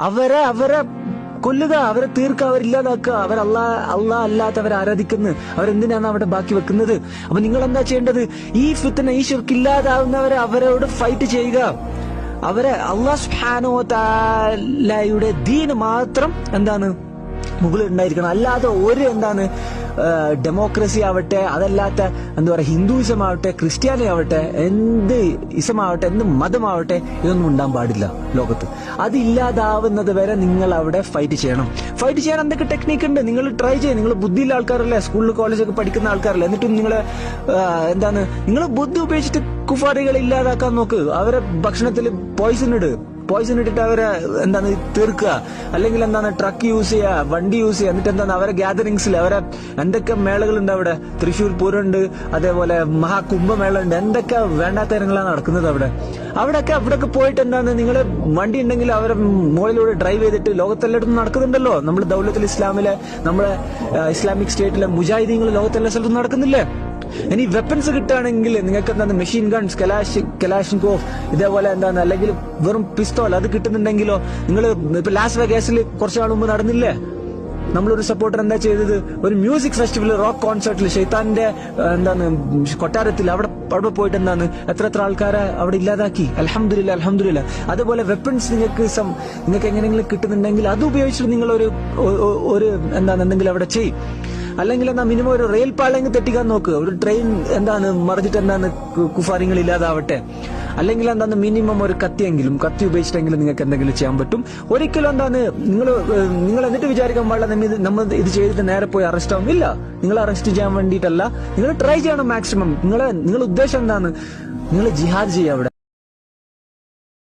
അവരെ അവരെ കൊല്ലുക അവരെ തീർക്കുക അവരില്ലാതാക്കുക. അവർ അല്ലാ അല്ലാ അല്ലാത്തവരെ ആരാധിക്കുന്നു. അവരെന്തിനാണ് അവിടെ ബാക്കി വെക്കുന്നത്? അപ്പൊ നിങ്ങൾ എന്താ ചെയ്യേണ്ടത്? ഈ ഫിത്തന ഈ ഷിർക്ക് ഇല്ലാതാവുന്നവരെ അവരോട് ഫൈറ്റ് ചെയ്യുക. അവരെ അള്ളാഹ് സുബ്ഹാനഹു വ തആലയുടെ ദീന് മാത്രം എന്താണ്? മുകളിൽ ഉണ്ടായിരിക്കണം അല്ലാതെ ഒരു എന്താണ് ഡെമോക്രസി ആവട്ടെ അതല്ലാത്ത എന്താ പറയുക ഹിന്ദുയിസം ആവട്ടെ ക്രിസ്ത്യാനി ആവട്ടെ എന്ത് ഇസമാവട്ടെ എന്ത് മതമാവട്ടെ ഇതൊന്നും ഉണ്ടാൻ പാടില്ല ലോകത്ത്. അതില്ലാതാവുന്നത് വരെ നിങ്ങൾ അവിടെ ഫൈറ്റ് ചെയ്യണം. ഫൈറ്റ് ചെയ്യാൻ എന്തൊക്കെ ടെക്നീക്ക് ഉണ്ട്? നിങ്ങൾ ട്രൈ ചെയ്യും. നിങ്ങൾ ബുദ്ധിയുള്ള ആൾക്കാരല്ലേ? സ്കൂളിൽ കോളേജൊക്കെ പഠിക്കുന്ന ആൾക്കാരല്ലേ? എന്നിട്ടും നിങ്ങൾ എന്താണ് നിങ്ങൾ ബുദ്ധി ഉപയോഗിച്ചിട്ട് കുഫാറികളെ ഇല്ലാതാക്കാൻ നോക്ക്. അവരെ ഭക്ഷണത്തിൽ പോയിസൺ ഇട്. പോയിസൺ ഇട്ടിട്ട് അവരെ എന്താണ് തീർക്കുക. അല്ലെങ്കിൽ എന്താണ് ട്രക്ക് യൂസ് ചെയ്യുക വണ്ടി യൂസ് ചെയ്യുക. എന്നിട്ട് എന്താണ് അവരെ ഗ്യാതറിങ്സിൽ അവരെ എന്തൊക്കെ മേളകളുണ്ട് അവിടെ? തൃശ്ശൂർ പൂരമുണ്ട് അതേപോലെ മഹാകുംഭമേള ഉണ്ട് എന്തൊക്കെ വേണ്ടാത്ത കാര്യങ്ങളാണ് നടക്കുന്നത് അവിടെ? അവിടെയൊക്കെ അവിടെയൊക്കെ പോയിട്ട് എന്താണ് നിങ്ങൾ വണ്ടി ഉണ്ടെങ്കിൽ അവരെ മുകളിലൂടെ ഡ്രൈവ് ചെയ്തിട്ട് ലോകത്തെല്ലായിടത്തും നടക്കുന്നുണ്ടല്ലോ. നമ്മൾ ദൗലത്തിൽ ഇസ്ലാമിലെ നമ്മളെ ഇസ്ലാമിക് സ്റ്റേറ്റിലെ മുജാഹിദീങ്ങൾ ലോകത്തെല്ലാ സ്ഥലത്തും നടക്കുന്നില്ലേ? ഇനി വെപ്പൺസ് കിട്ടുകയാണെങ്കിൽ നിങ്ങൾക്ക് എന്താണ് മെഷീൻ ഗൺസ് കലാഷ് കലാഷിൻകോഫ് ഇതേപോലെ എന്താണ് അല്ലെങ്കിൽ വെറും പിസ്തോൾ അത് കിട്ടുന്നുണ്ടെങ്കിലോ? നിങ്ങൾ ഇപ്പൊ ലാസ് വെഗാസിൽ കുറച്ചു നാൾ മുമ്പ് നടന്നില്ലേ? നമ്മളൊരു സപ്പോർട്ടർ എന്താ ചെയ്തത്? ഒരു മ്യൂസിക് ഫെസ്റ്റിവൽ റോക്ക് കോൺസേർട്ടിൽ ഷെയ്ത്താന്റെ എന്താണ് കൊട്ടാരത്തിൽ അവിടെ അവിടെ പോയിട്ട് എന്താണ് എത്ര എത്ര ആൾക്കാരെ അവിടെ ഇല്ലാതാക്കി? അലഹമില്ല അലഹമില്ല അതുപോലെ വെപ്പൺസ് നിങ്ങൾക്ക് സം- നിങ്ങൾക്ക് എങ്ങനെയെങ്കിലും കിട്ടുന്നുണ്ടെങ്കിൽ അത് ഉപയോഗിച്ചിട്ട് നിങ്ങൾ ഒരു ഒരു എന്താണ് എന്തെങ്കിലും അവിടെ ചെയ്യും. അല്ലെങ്കിൽ എന്നാ മിനിമം ഒരു റെയിൽ പാളയെങ്കിൽ തെറ്റിക്കാൻ നോക്ക്. ഒരു ട്രെയിൻ എന്താണ് മറിഞ്ഞിട്ട് എന്താണ് കുഫാരിങ്ങൾ ഇല്ലാതാവട്ടെ. അല്ലെങ്കിൽ എന്താണ് മിനിമം ഒരു കത്തിയെങ്കിലും കത്തി ഉപയോഗിച്ചിട്ടെങ്കിലും നിങ്ങൾക്ക് എന്തെങ്കിലും ചെയ്യാൻ പറ്റും. ഒരിക്കലും എന്താണ് നിങ്ങൾ നിങ്ങൾ എന്നിട്ട് വിചാരിക്കാൻ പാടില്ല നമ്മ നമ്മൾ ഇത് ചെയ്തിട്ട് നേരെ പോയി അറസ്റ്റ് ആവും. ഇല്ല. നിങ്ങൾ അറസ്റ്റ് ചെയ്യാൻ വേണ്ടിയിട്ടല്ല. നിങ്ങൾ ട്രൈ ചെയ്യണം മാക്സിമം നിങ്ങളെ നിങ്ങളുടെ ഉദ്ദേശം എന്താണ്? നിങ്ങൾ ജിഹാദ് ചെയ്യുക അവിടെ.